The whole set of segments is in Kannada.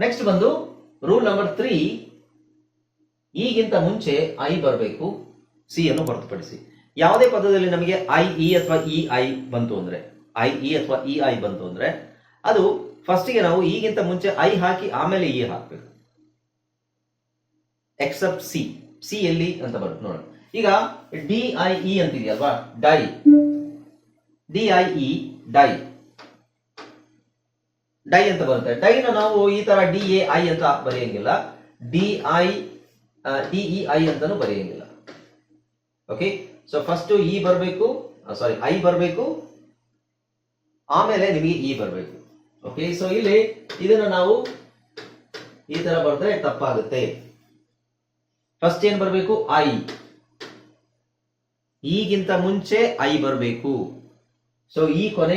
ನೆಕ್ಸ್ಟ್ ಬಂದು ರೂಲ್ ನಂಬರ್ ತ್ರೀ ಈಗಿಂತ ಮುಂಚೆ ಐ ಬರಬೇಕು ಸಿ ಅನ್ನು ಹೊರತುಪಡಿಸಿ. ಯಾವುದೇ ಪದದಲ್ಲಿ ನಮಗೆ ಐ ಇ ಅಥವಾ ಇ ಐ ಬಂತು ಅಂದ್ರೆ ಐ ಇ ಅಥವಾ ಇ ಐ ಬಂತು ಅಂದ್ರೆ, ಅದು ಫಸ್ಟಿಗೆ ನಾವು ಈಗಿಂತ ಮುಂಚೆ ಐ ಹಾಕಿ ಆಮೇಲೆ ಇ ಹಾಕಬೇಕು. ಎಕ್ಸೆಪ್ಟ್ ಸಿ ಸಿ ಎಲ್ಲಿ ಅಂತ ಬರುತ್ತೆ ನೋಡೋಣ. ಈಗ D I E ಅಂತಿದೆಯಲ್ವಾ? Die D I E die die ಅಂತ ಬರುತ್ತೆ. ಡೈನ ನಾವು ಈ ತರ ಡಿ ಎ ಐ ಅಂತ ಬರೆಯಂಗಿಲ್ಲ. ಡಿ ಐ ಡಿ ಐ ಅಂತಾನು ಬರೆಯಂಗಿಲ್ಲ. ಓಕೆ ಸೊ ಫಸ್ಟ್ ಇ ಬರಬೇಕು. ಸಾರಿ ಐ ಬರಬೇಕು. ಆಮೇಲೆ ನಿಮಗೆ ಇ ಬರಬೇಕು. ಓಕೆ ಸೊ ಇಲ್ಲಿ ಇದನ್ನ ನಾವು ಈ ತರ ಬರೆದ್ರೆ ತಪ್ಪಾಗುತ್ತೆ. ಫಸ್ಟ್ ಏನ್ ಬರಬೇಕು? ಐ ಈಗಿಂತ ಮುಂಚೆ ಐ ಬರಬೇಕು. ಸೊ ಈ ಕೊನೆ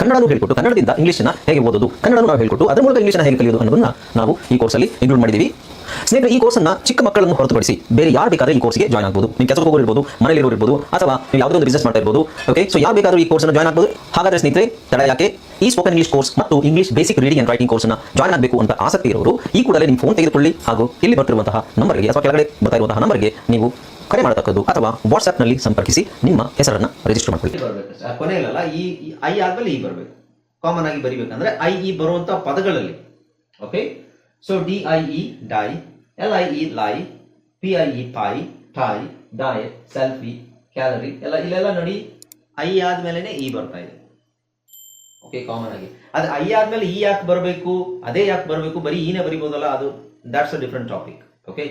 ಕನ್ನಡನೂ ಹೇಳಿಕೊಟ್ಟು ಕನ್ನಡದಿಂದ ಇಂಗ್ಲಿಷ್ನ ಹೇಗೆ ಓದೋದು, ಕನ್ನಡನೂ ನಾವು ಹೇಳಿಕೊಟ್ಟು ಅದರ ಮೂಲಕ ಇಂಗ್ಲಿಷ್ನ ಹೇಗೆ ಕಲಿಯೋದು ಅನ್ನೋದನ್ನ ನಾವು ಈ ಕೋರ್ಸಲ್ಲಿ ಇನ್ಕ್ಲೂಡ್ ಮಾಡಿದ್ದೀವಿ. ಸ್ನೇಹಿತರೆ, ಈ ಕೋರ್ಸನ್ನ ಚಿಕ್ಕ ಮಕ್ಕಳನ್ನು ಹೊರತುಪಡಿಸಿ ಬೇರೆ ಯಾರು ಬೇಕಾದ್ರೆ ಈ ಕೋರ್ಸ್ಗೆ ಜಾಯ್ನ್ ಆಗ್ಬೋದು. ನೀವು ಕೆಲಸಕ್ಕೆ ಹೋಗೋರು ಇರ್ಬೋದು ಮನೇಲಿ ಇರ್ಬೋದು, ಅಥವಾ ನೀವು ಯಾವುದೋ ಒಂದು ಬಿಸ್ನೆಸ್ ಮಾಡ್ತಾ ಇರ್ಬೋದು. ಓಕೆ ಸೊ ಯಾರು ಬೇಕಾದ್ರೂ ಈ ಕೋರ್ಸ್ನ ಜಾಯ್ನ್ ಆಗ್ಬೋದು. ಹಾಗಾದ್ರೆ ಸ್ನೇಹಿತರೆ, ತಡ ಯಾಕೆ? ಈ ಸ್ಪೋಕನ್ ಇಂಗ್ಲಿಷ್ ಕೋರ್ಸ್ ಮತ್ತು English basic reading and writing ಕೋರ್ಸ್ನ ಜಾಯ್ನ್ ಆಗಬೇಕು ಅಂತ ಆಸಕ್ತಿ ಇರೋರು, ಈ ಕೂಡಲೇ ನಿಮ್ಮ ಫೋನ್ ತೆಗೆದುಕೊಳ್ಳಿ. ಹಾಗೂ ಇಲ್ಲಿ ಬರ್ತಿರುವಂತಹ ನಂಬರ್ಗೆ ಅಥವಾ ಕೆಳಗಡೆ ಬರ್ತಾ ಇರುವಂತಹ ನಂಬರ್ಗೆ ನೀವು ಕರೆ ಮಾಡತಕ್ಕದ್ದು ಅಥವಾ ವಾಟ್ಸ್ಆಪ್ನಲ್ಲಿ ಸಂಪರ್ಕಿಸಿ ನಿಮ್ಮ ಹೆಸರನ್ನು ರಿಜಿಸ್ಟರ್ ಮಾಡ್ಕೊಳ್ಳಿ. ಕೊನೆಯಲ್ಲ ಈ ಈ ಐ ಆದ್ಮೇಲೆ ಈ ಬರಬೇಕು. ಕಾಮನ್ ಆಗಿ ಬರಿಬೇಕಂದ್ರೆ ಐ ಇ ಬರುವಂತ ಪದಗಳಲ್ಲಿ. Okay so D I E die L I E lie P I E pie tie diet selfie calorie ಎಲ್ಲ, ಇಲ್ಲೆಲ್ಲ ನೋಡಿ, ಐ ಆದ್ಮೇಲೆ ಇ ಬರ್ತಾ ಇದೆ. ಓಕೆ ಕಾಮನ್ ಆಗಿ. ಅದು ಐ ಆದ್ಮೇಲೆ ಇ ಯಾಕೆ ಬರಬೇಕು? ಅದೇ ಯಾಕೆ ಬರಬೇಕು? ಬರೀ ಈನೇ ಬರಿಬೋದಲ್ಲ, ಅದು that's a different topic okay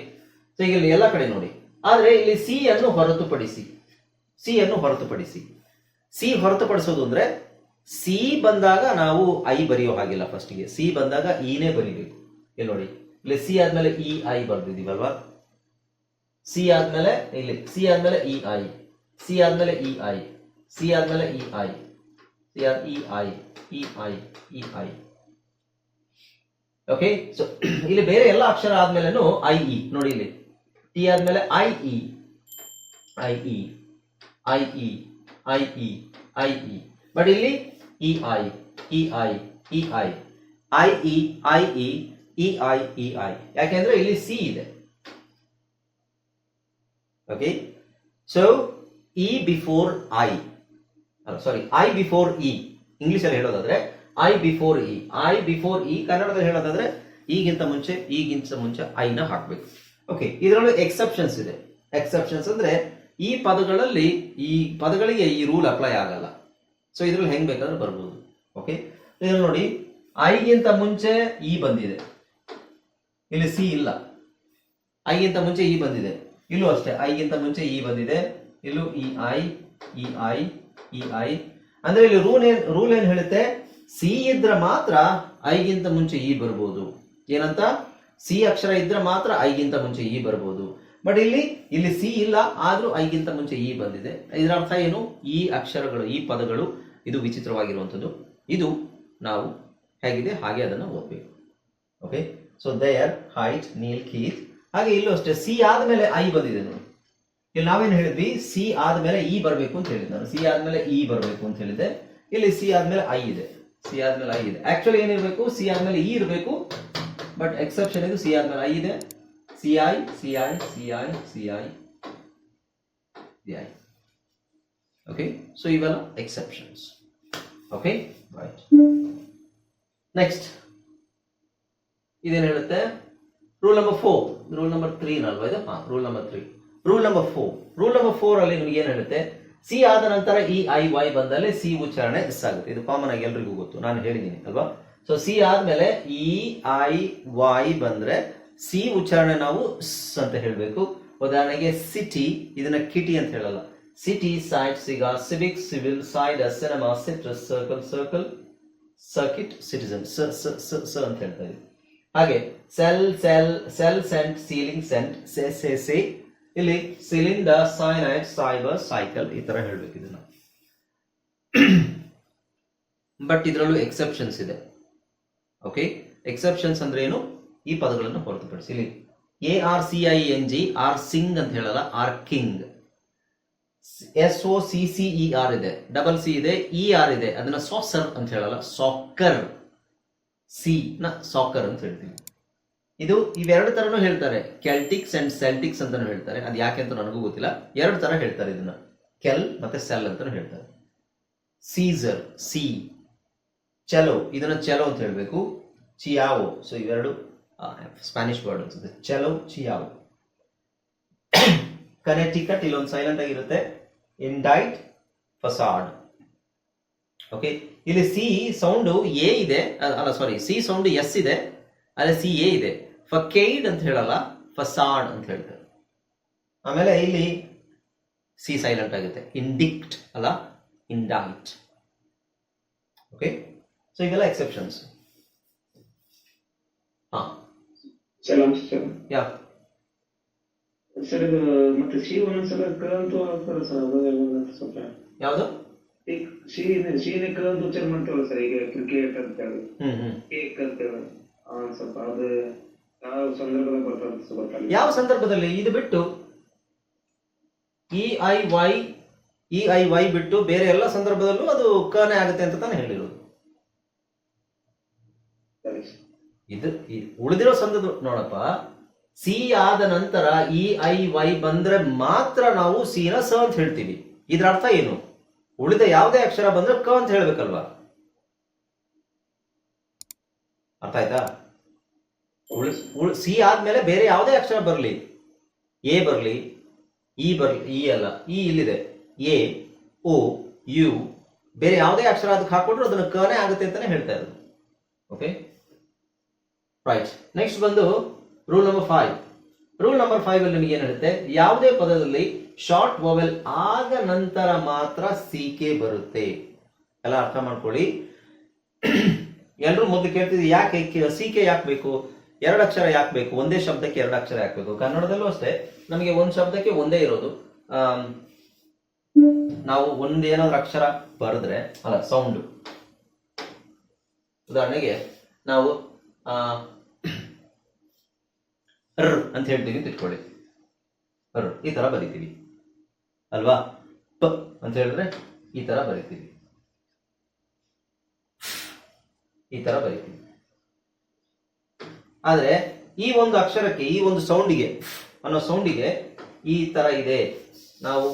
so ಈಗ ಎಲ್ಲ ಕಡೆ ನೋಡಿ. ಆದ್ರೆ ಇಲ್ಲಿ ಸಿ ಅನ್ನು ಹೊರತುಪಡಿಸಿ ಸಿ ಅನ್ನು ಹೊರತುಪಡಿಸಿ ಸಿ ಹೊರತುಪಡಿಸೋದು ಅಂದ್ರೆ ಸಿ ಬಂದಾಗ ನಾವು ಐ ಬರೆಯೋ ಹಾಗಿಲ್ಲ ಫಸ್ಟಿಗೆ ಸಿ ಬಂದಾಗ ಇನೇ ಬರೀಬೇಕು. ಇಲ್ಲಿ ನೋಡಿ, ಇಲ್ಲಿ ಸಿ ಆದ್ಮೇಲೆ ಇ ಐ ಬರ್ದಿದೀವಲ್ವಾ? ಸಿ ಆದ್ಮೇಲೆ, ಇಲ್ಲಿ ಸಿ ಆದ್ಮೇಲೆ ಇ ಐ ಸಿ ಆದ್ಮೇಲೆ ಇ ಐ ಸಿ ಆದ್ಮೇಲೆ ಇ ಐ ಸಿ ಆದ E I E I E I okay so ಇಲ್ಲಿ ಬೇರೆ ಎಲ್ಲ ಅಕ್ಷರ ಆದ್ಮೇಲೆನು ಐ ಇ ನೋಡಿ ಇಲ್ಲಿ. ಟಿ ಆದ್ಮೇಲೆ I E I E I E I E I E but ಇಲ್ಲಿ E I E I E I I E I E E I E I ಯಾಕೆಂದ್ರೆ ಇಲ್ಲಿ ಸಿ ಇದೆ. Okay so E before I sorry I before E English ಅಲ್ಲಿ ಹೇಳೋದಾದ್ರೆ I before E I before E ಕನ್ನಡದಲ್ಲಿ ಹೇಳೋದಾದ್ರೆ, ಈಗಿಂತ ಮುಂಚೆ ಈಗಿಂತ ಮುಂಚೆ ಐನ ಹಾಕ್ಬೇಕು. ಓಕೆ ಇದರೊಳಗೆ ಎಕ್ಸೆಪ್ಷನ್ಸ್ ಇದೆ. ಎಕ್ಸೆಪ್ಷನ್ಸ್ ಅಂದ್ರೆ ಈ ಪದಗಳಲ್ಲಿ ಈ ಪದಗಳಿಗೆ ಈ ರೂಲ್ ಅಪ್ಲೈ ಆಗಲ್ಲ. ಸೊ ಇದ್ರಲ್ಲಿ ಹೆಂಗ್ ಬೇಕಾದ್ರೂ ಬರ್ಬೋದು. ಓಕೆ ಇದ್ರಲ್ಲಿ ನೋಡಿ ಐಗಿಂತ ಮುಂಚೆ ಇ ಬಂದಿದೆ. ಇಲ್ಲಿ ಸಿ ಇಲ್ಲ. ಐಗಿಂತ ಮುಂಚೆ ಇ ಬಂದಿದೆ. ಇಲ್ಲೂ ಅಷ್ಟೇ. ಐಗಿಂತ ಮುಂಚೆ ಇ ಬಂದಿದೆ. ಇಲ್ಲೂ E I E I E I ಅಂದ್ರೆ ಇಲ್ಲಿ ರೂಲ್ ಏನ್ ರೂಲ್ ಏನ್ ಹೇಳುತ್ತೆ? ಸಿ ಇದ್ರೆ ಮಾತ್ರ ಐಗಿಂತ ಮುಂಚೆ ಇ ಬರ್ಬೋದು. ಏನಂತ? ಸಿ ಅಕ್ಷರ ಇದ್ರೆ ಮಾತ್ರ ಐಗಿಂತ ಮುಂಚೆ ಇ ಬರ್ಬೋದು. ಬಟ್ ಇಲ್ಲಿ ಇಲ್ಲಿ ಸಿ ಇಲ್ಲ, ಆದ್ರೂ ಐಗಿಂತ ಮುಂಚೆ ಇ ಬಂದಿದೆ. ಇದರ ಅರ್ಥ ಏನು? ಈ ಅಕ್ಷರಗಳು ಈ ಪದಗಳು, ಇದು ವಿಚಿತ್ರವಾಗಿರುವಂಥದ್ದು. ಇದು ನಾವು ಹೇಗಿದೆ? ಹಾಗೆ ಅದನ್ನು ಓದಬೇಕು. Okay so their height Neil Keith ಹಾಗೆ ಇಲ್ಲೂ ಅಷ್ಟೇ ಸಿ ಆದ್ಮೇಲೆ ಐ ಬಂದಿದೆ ನೋಡಿ. ಇಲ್ಲಿ ನಾವೇನು ಹೇಳಿದ್ವಿ? ಸಿ ಆದ್ಮೇಲೆ ಇ ಬರಬೇಕು ಅಂತ ಹೇಳಿದ್ದೆ ನಾನು. ಸಿ ಆದ್ಮೇಲೆ ಇ ಬರಬೇಕು ಅಂತ ಹೇಳಿದ್ದೆ. ಇಲ್ಲಿ ಸಿ ಆದ್ಮೇಲೆ ಐ ಇದೆ. ಸಿ ಆದ್ಮೇಲೆ ಐ ಇದೆ. ಆಕ್ಚುಲಿ ಏನಿರಬೇಕು? ಸಿ ಆದ್ಮೇಲೆ ಇ ಇರಬೇಕು. ಬಟ್ ಎಕ್ಸೆಪ್ಷನ್ ಇದು ಸಿ ಆದ್ಮೇಲೆ ಐ ಇದೆ C I C I C I C I C I okay so ಇವೆಲ್ಲ ಎಕ್ಸೆಪ್ಷನ್ಸ್ ಓಕೆ ರೈಟ್ ನೆಕ್ಸ್ಟ್ ಇದೇನು ಹೇಳುತ್ತೆ rule number four rule number three ಅಲ್ವಾ ಇದು rule number three rule number four rule number four ಅಲ್ಲಿ ನಿಮ್ಗೆ ಏನ್ ಹೇಳುತ್ತೆ ಸಿ ಆದ ನಂತರ ಇ ಐ ವೈ ಬಂದಲ್ಲಿ ಸಿ ಉಚ್ಚಾರಣೆ ಎಸ್ ಆಗುತ್ತೆ ಇದು ಕಾಮನ್ ಆಗಿ ಎಲ್ರಿಗೂ ಗೊತ್ತು ನಾನು ಹೇಳಿದ್ದೀನಿ ಅಲ್ವಾ ಸೊ ಸಿ ಆದ್ಮೇಲೆ ಇ ಐ ವೈ ಬಂದ್ರೆ ಸಿ ಉಚ್ಚಾರಣೆ ನಾವು ಸ್ ಅಂತ ಹೇಳಬೇಕು. ಉದಾಹರಣೆಗೆ ಸಿಟಿ ಇದನ್ನ ಕಿಟಿ ಅಂತ ಹೇಳಲ್ಲ. ಸಿಟಿ ಸೈಟ್ ಸಿಗ civic civil side cinema citrus circle circle circuit citizen ಸ ಸ ಅಂತ ಹೇಳ್ತಾ ಹಾಗೆ cell cell cell cent ceiling cent ಸೆ ಸೆ ಸಿ ಇಲ್ಲಿ ಸಿಲಿಂಡರ್ ಸೈನೈಡ್ ಸೈಬರ್ ಸೈಕಲ್ ಈ ತರ ಹೇಳ್ಬೇಕು ಇದನ್ನ. ಬಟ್ ಇದರಲ್ಲೂ ಎಕ್ಸೆಪ್ಷನ್ಸ್ ಇದೆ. ಓಕೆ ಎಕ್ಸೆಪ್ಷನ್ಸ್ ಅಂದ್ರೆ ಏನು? ಈ ಪದಗಳನ್ನು ಹೊರತುಪಡಿಸಿ. ಇಲ್ಲಿ A R C I N G arcing ಅಂತ ಹೇಳಲ್ಲ R king S O C C E R ಇದೆ. ಡಬಲ್ ಸಿ ಇದೆ ಇ ಆರ್ ಇದೆ. ಅದನ್ನ ಸಾಸರ್ ಅಂತ ಹೇಳಲ್ಲ ಸಾಕರ್ ಸಿ ನ ಸಾಕರ್ ಅಂತ ಹೇಳ್ತೀವಿ. ಇದು ಇವೆರಡು ತರನು ಹೇಳ್ತಾರೆ. ಕೆಲ್ಟಿಕ್ಸ್ ಅಂಡ್ ಸೆಲ್ಟಿಕ್ಸ್ ಅಂತಾನು ಹೇಳ್ತಾರೆ. ಅದು ಯಾಕೆ ಅಂತ ನನಗೂ ಗೊತ್ತಿಲ್ಲ. ಎರಡು ತರ ಹೇಳ್ತಾರೆ ಇದನ್ನ. ಕೆಲ್ ಮತ್ತೆ ಸೆಲ್ ಅಂತಾನು ಹೇಳ್ತಾರೆ. ಸೀಸರ್ ಸಿ ಚಲೋ, ಇದನ್ನ ಚಲೋ ಅಂತ ಹೇಳಬೇಕು. ಚಿಯಾವೋ ಸೊ ಇವೆರಡು ಸ್ಪ್ಯಾನಿಷ್ ವರ್ಡ್ ಅನ್ಸುತ್ತೆ. Cello, ciao. ಕನೆಟಿಕಟ್ ಇಲ್ಲೊಂದು ಸೈಲೆಂಟ್ ಆಗಿರುತ್ತೆ. ಇಂಡೈಟ್ ಫಸಾಡ್ ಓಕೆ ಇಲ್ಲಿ ಸಿ ಸೌಂಡ್ ಎ ಇದೆ. ಅಲ್ಲ ಸಾರಿ ಸಿ ಸೌಂಡ್ ಎಸ್ ಇದೆ. ಅಲ್ಲ ಸಿ ಎ ಇದೆ. ಫಕೇಡ್ ಅಂತ ಹೇಳಲ್ಲ ಫಸಾಡ್ ಅಂತ ಹೇಳ್ತಾರೆ. ಆಮೇಲೆ ಇಲ್ಲಿ ಸಿ ಸೈಲೆಂಟ್ ಆಗುತ್ತೆ. ಇಂಡಿಕ್ಟ್ ಅಲ್ಲ ಇಂಡೈಟ್ ಓಕೆ ಸೊ ಇದೆಲ್ಲ ಎಕ್ಸೆಪ್ಷನ್ಸ್ ಹಾ ಸರ್ ನಮಸ್ತೆ ಯಾ ಸರ್ ಇದು ಮತ್ತೆ ಸಿ ಒಂದೊಂದ್ಸಲ ಕ ಅಂತೂ ಆಗ್ತಾರೆ ಸರ್ ಅದು ಒಂದೊಂದು ಸ್ವಲ್ಪ. ಯಾವುದು? ಈಗ ಸಿ ಸಿನೇ ಕ ಅಂತ ಉಚ್ಚಾರ ಮಾಡ್ತೇವಲ್ಲ ಸರ್ ಈಗ ಕ್ರಿಕೆಟ್ ಅಂತ ಹೇಳಿ. ಕೇಕ್ ಅಂತ ಹೇಳಿ. ಸ್ವಲ್ಪ ಅದು ಯಾವ ಸಂದರ್ಭದಲ್ಲಿ ಬರ್ತದೆ ಯಾವ ಸಂದರ್ಭದಲ್ಲಿ? ಇದು ಬಿಟ್ಟು E I Y E I Y ಬಿಟ್ಟು ಬೇರೆ ಎಲ್ಲ ಸಂದರ್ಭದಲ್ಲೂ ಅದು ಕನೇ ಆಗುತ್ತೆ ಅಂತ ತಾನೇ ಹೇಳಿರೋದು ಸರಿ ಸರ್. ಇದು ಉಳಿದಿರೋ ಸಂದ ನೋಡಪ್ಪ. ಸಿ ಆದ ನಂತರ ಇ ಐ ವೈ ಬಂದ್ರೆ ಮಾತ್ರ ನಾವು ಸಿ ನ ಸ ಅಂತ ಹೇಳ್ತೀವಿ. ಇದ್ರ ಅರ್ಥ ಏನು? ಉಳಿದ ಯಾವುದೇ ಅಕ್ಷರ ಬಂದ್ರೆ ಕ ಅಂತ ಹೇಳ್ಬೇಕಲ್ವಾ? ಅರ್ಥ ಆಯ್ತಾ? ಸಿ ಆದ್ಮೇಲೆ ಬೇರೆ ಯಾವುದೇ ಅಕ್ಷರ ಬರಲಿ. ಎ ಬರಲಿ ಇ ಬರ್ಲಿ ಇ ಅಲ್ಲ ಇ ಇಲ್ಲಿದೆ. ಎ ಓ ಯು ಬೇರೆ ಯಾವುದೇ ಅಕ್ಷರ ಅದಕ್ಕೆ ಹಾಕೊಂಡ್ರು ಅದನ್ನ ಕನೇ ಆಗುತ್ತೆ ಅಂತಾನೆ ಹೇಳ್ತಾ ಇರೋದು. ಓಕೆ ರೈಟ್ ನೆಕ್ಸ್ಟ್ ಬಂದು rule number five rule number five ಅಲ್ಲಿ ನಿಮಗೆ ಏನಿರುತ್ತೆ? ಯಾವುದೇ ಪದದಲ್ಲಿ ಶಾರ್ಟ್ ವೋವೆಲ್ ಆದ ನಂತರ ಮಾತ್ರ ಸಿ ಕೆ ಬರುತ್ತೆ. ಎಲ್ಲ ಅರ್ಥ ಮಾಡ್ಕೊಳ್ಳಿ. ಎಲ್ಲರೂ ಮೊದಲು ಕೇಳ್ತಿದ್ವಿ, ಯಾಕೆ ಸಿ ಕೆ ಯಾಕೆ ಬೇಕು? ಎರಡು ಅಕ್ಷರ ಯಾಕೆ ಬೇಕು? ಒಂದೇ ಶಬ್ದಕ್ಕೆ ಎರಡು ಅಕ್ಷರ ಯಾಕೆ ಬೇಕು? ಕನ್ನಡದಲ್ಲೂ ಅಷ್ಟೇ. ನಮಗೆ ಒಂದು ಶಬ್ದಕ್ಕೆ ಒಂದೇ ಇರೋದು. ನಾವು ಒಂದೇನಾದ್ರೂ ಅಕ್ಷರ ಬರೆದ್ರೆ, ಅಲ್ಲ ಸೌಂಡ್ ಉದಾಹರಣೆಗೆ, ನಾವು ರ್ ಅಂತ ಹೇಳ್ತೀವಿ ಅಂತ ಇಟ್ಕೊಳ್ಳಿ. ರ್, ಈ ತರ ಬರಿತೀವಿ. ಅಲ್ವಾ? ಪ ಅಂತ ಹೇಳಿದ್ರೆ ಈ ತರ ಬರಿತೀವಿ. ಈ ತರ ಬರಿತೀವಿ. ಆದ್ರೆ ಈ ಒಂದು ಅಕ್ಷರಕ್ಕೆ, ಈ ಒಂದು ಸೌಂಡಿಗೆ ಅನ್ನೋ ಸೌಂಡಿಗೆ ಈ ತರ ಇದೆ. ನಾವು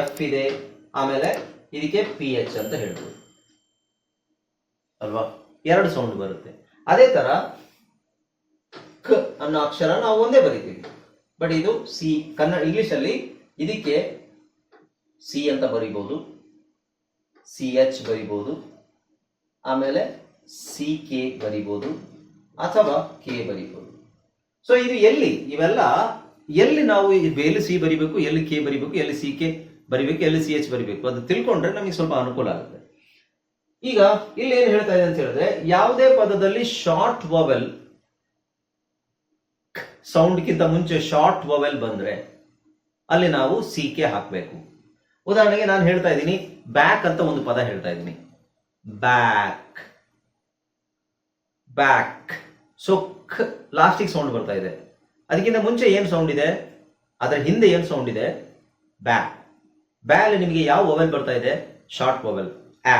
ಎಫ್ ಇದೆ, ಆಮೇಲೆ ಇದಕ್ಕೆ ಪಿ ಎಚ್ ಅಂತ ಹೇಳ್ಬೋದು. ಅಲ್ವಾ? ಎರಡು ಸೌಂಡ್ ಬರುತ್ತೆ. ಅದೇ ತರ ಕ ಅನ್ನೋ ಅಕ್ಷರ ನಾವು ಒಂದೇ ಬರಿತೀವಿ. ಬಟ್ ಇದು ಸಿ ಕನ್ನಡ ಇಂಗ್ಲಿಷ್ ಅಲ್ಲಿ ಇದಕ್ಕೆ ಸಿ ಅಂತ ಬರಿಬಹುದು ಸಿ ಎಚ್ ಬರಿಬಹುದು ಆಮೇಲೆ ಸಿ ಕೆ ಬರಿಬಹುದು ಅಥವಾ ಕೆ ಬರಿಬಹುದು ಸೊ ಇದು ಎಲ್ಲಿ? ಇವೆಲ್ಲ ಎಲ್ಲಿ ನಾವು ಎಲ್ಲಿ ಸಿ ಬರಿಬೇಕು, ಎಲ್ಲಿ ಕೆ ಬರಿಬೇಕು, ಎಲ್ಲಿ ಸಿ ಕೆ ಬರಿಬೇಕು, ಎಲ್ಲಿ ಸಿ ಎಚ್ ಬರಿಬೇಕು? ಅದು ತಿಳ್ಕೊಂಡ್ರೆ ನಮಗೆ ಸ್ವಲ್ಪ ಅನುಕೂಲ ಆಗುತ್ತೆ. ಈಗ ಇಲ್ಲಿ ಏನು ಹೇಳ್ತಾ ಇದೆ ಅಂತ ಹೇಳಿದ್ರೆ, ಯಾವುದೇ ಪದದಲ್ಲಿ ಶಾರ್ಟ್ ವವೆಲ್ ಸೌಂಡ್ಗಿಂತ ಮುಂಚೆ ಶಾರ್ಟ್ ವವೆಲ್ ಬಂದ್ರೆ ಅಲ್ಲಿ ನಾವು ಸಿ ಕೆ ಹಾಕಬೇಕು. ಉದಾಹರಣೆಗೆ ನಾನು ಹೇಳ್ತಾ ಇದ್ದೀನಿ ಬ್ಯಾಕ್ ಅಂತ ಒಂದು ಪದ ಹೇಳ್ತಾ ಇದ್ದೀನಿ. ಬ್ಯಾಕ್ ಬ್ಯಾಕ್ ಸೊ ಲಾಸ್ಟಿಗೆ ಸೌಂಡ್ ಬರ್ತಾ ಇದೆ. ಅದಕ್ಕಿಂತ ಮುಂಚೆ ಏನು ಸೌಂಡ್ ಇದೆ? ಅದರ ಹಿಂದೆ ಏನು ಸೌಂಡ್ ಇದೆ? ಬ್ಯಾ ಬ್ಯಾ ಅಲ್ಲಿ ನಿಮಗೆ ಯಾವ ವವೆಲ್ ಬರ್ತಾ ಇದೆ? ಶಾರ್ಟ್ ವವೆಲ್ ಆ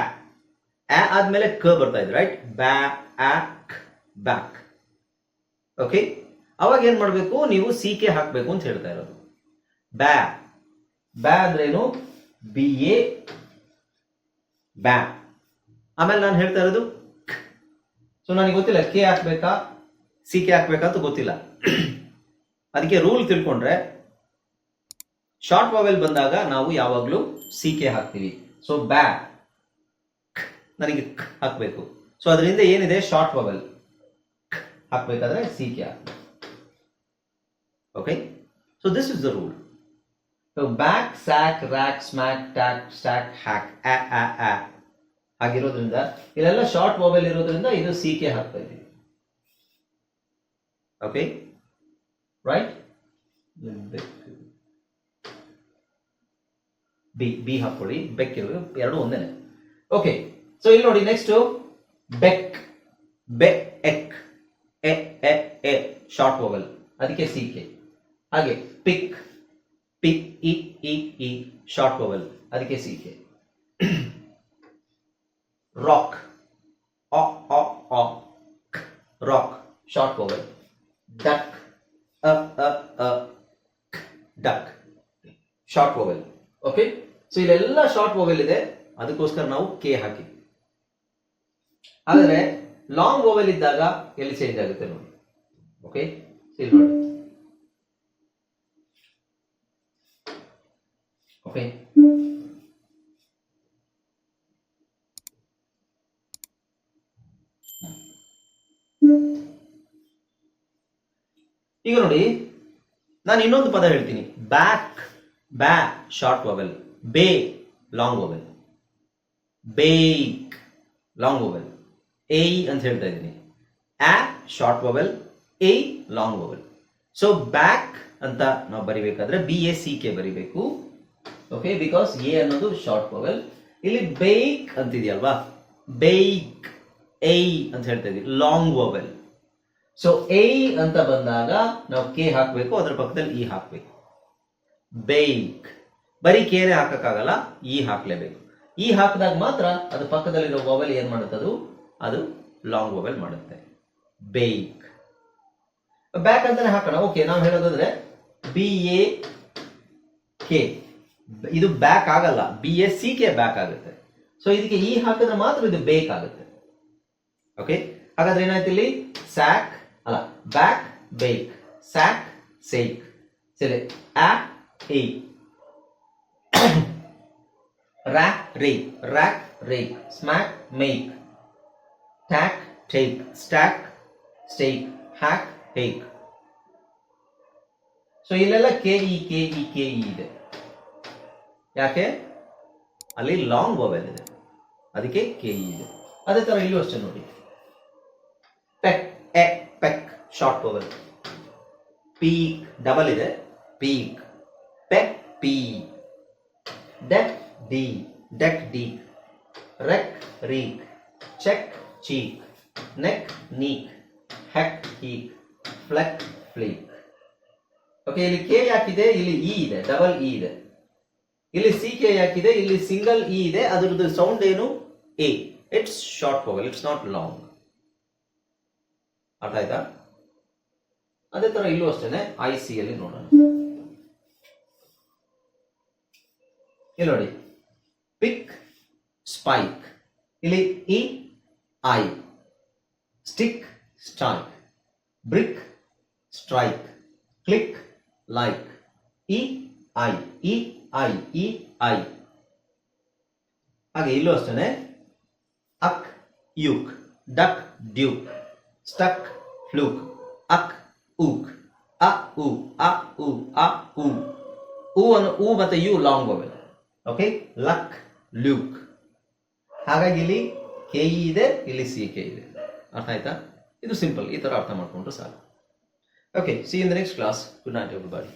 ಆ ಆದ್ಮೇಲೆ ಕ ಬರ್ತಾ ಇದೆ ರೈಟ್ ಬ್ಯಾ ಬ್ಯಾಕ್ ಓಕೆ ಅವಾಗ ಏನ್ ಮಾಡಬೇಕು? ನೀವು ಸಿ ಕೆ ಹಾಕಬೇಕು ಅಂತ ಹೇಳ್ತಾ ಇರೋದು. ಬ್ಯಾ. ಬ್ಯಾ ಅಂದ್ರೇನು? ಬಿ ಎ ಬ್ಯಾ. ಆಮೇಲೆ ನಾನು ಹೇಳ್ತಾ ಇರೋದು ಸೊ ನನಗೆ ಗೊತ್ತಿಲ್ಲ, ಕೆ ಹಾಕ್ಬೇಕಾ ಸಿ ಕೆ ಹಾಕ್ಬೇಕಾ ಅಂತ ಗೊತ್ತಿಲ್ಲ. ಅದಕ್ಕೆ ರೂಲ್ ತಿಳ್ಕೊಂಡ್ರೆ, ಶಾರ್ಟ್ ವಾವೆಲ್ ಬಂದಾಗ ನಾವು ಯಾವಾಗಲೂ ಸಿ ಕೆ ಹಾಕ್ತೀವಿ. ಸೊ ಬ್ಯಾ. ನನಗೆ ಹಾಕಬೇಕು. ಸೊ ಅದರಿಂದ ಏನಿದೆ? Short vowel. ಹಾಕ್ಬೇಕಾದ್ರೆ ಸಿ ಕೆ ಹಾಕ್ಬೇಕು. Okay so this is the rule back sack rack smack tack stack hack ಆ ಆ ಆ ಆಗಿರೋದ್ರಿಂದ ಇಲ್ಲೆಲ್ಲ ಶಾರ್ಟ್ ಮೊಬೈಲ್ ಇರೋದ್ರಿಂದ ಇದು ಸಿ ಕೆ ಹಾಕ್ತಾ ಓಕೆ ರೈಟ್ ಬಿ ಬಿ ಹಾಕೊಳ್ಳಿ ಬೆಕ್ ಇರೋದು ಎರಡು ಒಂದೇನೆ. ಓಕೆ ಸೊ ಇಲ್ಲಿ ನೋಡಿ ನೆಕ್ಸ್ಟ್ ಬೆಕ್. ಬೆ ಎಕ್, ಎ ಶಾರ್ಟ್ ಮೊಬೈಲ್ ಅದಕ್ಕೆ ಸಿ ಕೆ ಹಾಗೆ ಪಿಕ್ ಪಿಕ್, ಇ ಇ ಇ, ಶಾರ್ಟ್ ವೋವೆಲ್, ಅದಕ್ಕೆ ಸಿ, ಕೆ. ರಾಕ್ ಅ ಅ ರಾಕ್, ಶಾರ್ಟ್ ವೋವೆಲ್, ಡಕ್, ಅ ಅ ಅ, duck, short vowel. Okay so ಇಲ್ಲೆಲ್ಲ ಶಾರ್ಟ್ ವೋವೆಲ್ ಇದೆ. ಅದಕ್ಕೋಸ್ಕರ ನಾವು ಕೆ ಹಾಕಿ ಆದರೆ, ಲಾಂಗ್ ವೋವೆಲ್ ಇದ್ದಾಗ ಎಲ್ಲಿ ಚೇಂಜ್ ಆಗುತ್ತೆ ನೋಡಿ. ಓಕೆ ಇಲ್ಲಿ ಓಕೆ ಈಗ ನೋಡಿ, ನಾನು ಇನ್ನೊಂದು ಪದ ಹೇಳ್ತೀನಿ. ಬ್ಯಾಕ್ ಬ್ಯಾ ಶಾರ್ಟ್ ವವೆಲ್ ಬೇ ಲಾಂಗ್ ವವೆಲ್ ಬೇಕ್ ಲಾಂಗ್ ವವೆಲ್ ಎಯ್ ಅಂತ ಹೇಳ್ತಾ ಇದ್ದೀನಿ. ಆ short vowel A long vowel so back ಅಂತ ನಾವು ಬರಿಬೇಕಾದ್ರೆ ಬಿ ಎ ಸಿ ಕೆ ಬರಿಬೇಕು. ಓಕೆ ಬಿಕಾಸ್ ಎ ಅನ್ನೋದು ಶಾರ್ಟ್ ವೋವೆಲ್ ಇಲ್ಲಿ ಬೇಕ್ ಅಂತಿದೆಯಲ್ವಾ? ಬೇಕ್ ಎಯ್ ಅಂತ ಹೇಳ್ತಾ ಇದೀವಿ. ಲಾಂಗ್ ವೋವೆಲ್ ಸೊ ಎಯ್ ಅಂತ ಬಂದಾಗ ನಾವು ಕೆ ಹಾಕಬೇಕು, ಅದರ ಪಕ್ಕದಲ್ಲಿ ಇ ಹಾಕಬೇಕು. ಬೇಕ್ ಬರೀ ಕೇರೆ ಹಾಕಕ್ಕಾಗಲ್ಲ ಇ ಹಾಕ್ಲೇಬೇಕು. ಇ ಹಾಕಿದಾಗ ಮಾತ್ರ ಅದು ಪಕ್ಕದಲ್ಲಿರೋ ವೋವೆಲ್ ಏನ್ ಮಾಡುತ್ತೆ ಅದು? ಅದು ಲಾಂಗ್ ವೋವೆಲ್ ಮಾಡುತ್ತೆ. ಬೇಕ್ ಬ್ಯಾಕ್ ಅಂತಾನೆ ಹಾಕೋಣ. ಓಕೆ ನಾವು ಹೇಳೋದಾದ್ರೆ ಬಿ ಎ ಕೆ ಇದು ಬ್ಯಾಕ್ ಆಗಲ್ಲ. B S C K back ಆಗುತ್ತೆ. ಸೊ ಇದಕ್ಕೆ ಇ ಹಾಕಿದ್ರೆ ಮಾತ್ರ ಇದು ಬೇಕಾಗುತ್ತೆ ಓಕೆ ಹಾಗಾದ್ರೆ ಏನಾಯ್ತು ಇಲ್ಲಿ? ಸ್ಯಾಕ್ ಅಲ್ಲ ಬ್ಯಾಕ್ ಬೇಕ್ ಸ್ಯಾಕ್ ಸೇಕ್ ಸರಿ ಆಕ್ ಏ rack rake rack rake smack make tack take stack stake hack take so ಇಲ್ಲೆಲ್ಲ K E K E K E ಇದೆ. ಯಾಕೆ? ಅಲ್ಲಿ ಲಾಂಗ್ ವೊವೆಲ್ ಇದೆ ಅದಕ್ಕೆ ಕೆ ಇ ಇದೆ. ಅದೇ ತರ ಇಲ್ಲೂ ಅಷ್ಟೇ ನೋಡಿ. Peck A peck short vowel peek double ಇದೆ. Peek peck P deck D deck D wreck reek check cheek neck ನೀಕ್ heck ಹೀಕ್ fleck ಫ್ಲೀಕ್ okay ಇಲ್ಲಿ ಕೆ ಯಾಕಿದೆ? ಇಲ್ಲಿ ಇ ಇದೆ. ಡಬಲ್ ಇ ಇದೆ. ಇಲ್ಲಿ ಸಿ ಕೆ ಯಾಕಿದೆ? ಇಲ್ಲಿ ಸಿಂಗಲ್ ಇ ಇದೆ. ಅದರದ್ದು ಸೌಂಡ್ ಏನು? E it's short vowel it's not long ಅರ್ಥ ಆಯ್ತಾ? ಅದೇ ತರ ಇಲ್ಲೂ ಅಷ್ಟೇನೆ. ಐ ಸಿ ಅಲ್ಲಿ ನೋಡೋಣ. ಇಲ್ಲಿ ನೋಡಿ. ಪಿಕ್ ಸ್ಪೈಕ್ ಇಲ್ಲಿ E I stick strike brick strike click like E I E I E I ಹಾಗೆ ಇಲ್ಲೂ ಅಷ್ಟೇ ಅಕ್, yuck, duck, duke. Stuck, fluke. ಅಕ್ ಊಕ್ ಅ, ಉ ಅ ಉ ಅ, ಉ. ಉ ಅನ್ನು ಉ ಮತ್ತೆ U long vowel okay luck, Luke. ಹಾಗಾಗಿ ಇಲ್ಲಿ ಕೆ ಇ ಇದೆ, ಇಲ್ಲಿ ಸಿ ಕೆ ಇದೆ. ಅರ್ಥ ಆಯ್ತಾ? ಇದು ಸಿಂಪಲ್. ಈ ತರ ಅರ್ಥ ಮಾಡ್ಕೊಂಡ್ರೆ ಸಾಕು. Okay see in the next class good night everybody